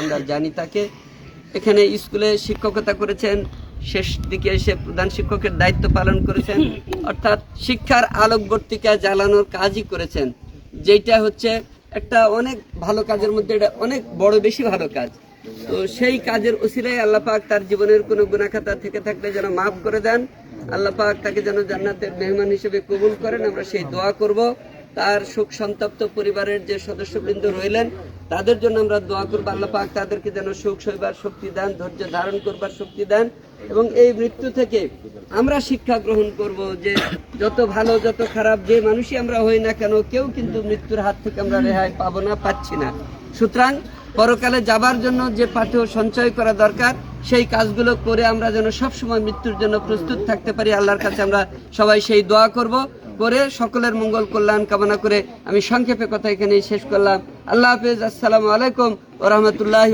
আমরা জানি তাকে। এখানে স্কুলে শিক্ষকতা করেছেন, শেষ দিকে এসে প্রধান শিক্ষকের দায়িত্ব পালন করেছেন। অর্থাৎ শিক্ষার আলোকবর্তিকা জ্বালানোর কাজই করেছেন। যেটা হচ্ছে একটা অনেক ভালো কাজের মধ্যে এটা অনেক বড় বেশি ভালো কাজ। তো সেই কাজের ওসিলাই আল্লাহ পাক তার জীবনের কোনো গুণাখাতা থেকে থাকলে যেন মাফ করে দেন। আল্লাহ পাক তাকে যেন জান্নাতের মেহমান হিসেবে কবুল করেন। আমরা সেই দোয়া করব। তার শোক সন্তপ্ত পরিবারের যে সদস্যবৃন্দ রইলেন, তাদের জন্য আমরা দোয়া করব, আল্লাহ পাক তাদেরকে যেন শোক সইবার শক্তি দেন, ধৈর্য ধারণ করবার শক্তি দেন এবং এই মৃত্যু থেকে আমরা শিক্ষা গ্রহণ করব যে যত ভালো, যত খারাপ যে মানুষই আমরা হই না কেন, কেউ কিন্তু মৃত্যুর হাত থেকে আমরা রেহাই পাবো না, পাচ্ছি না। সুতরাং পরকালে যাবার জন্য যে পাঠ্য সঞ্চয় করা দরকার, সেই কাজগুলো করে আমরা যেন সবসময় মৃত্যুর জন্য প্রস্তুত থাকতে পারি। আল্লাহর কাছে আমরা সবাই সেই দোয়া করব। পরে সকলের মঙ্গল কল্যাণ কামনা করে আমি সংক্ষেপে কথা এখানে শেষ করলাম। আল্লাহ হাফেজ, আসসালামু আলাইকুম ও রহমতুল্লাহ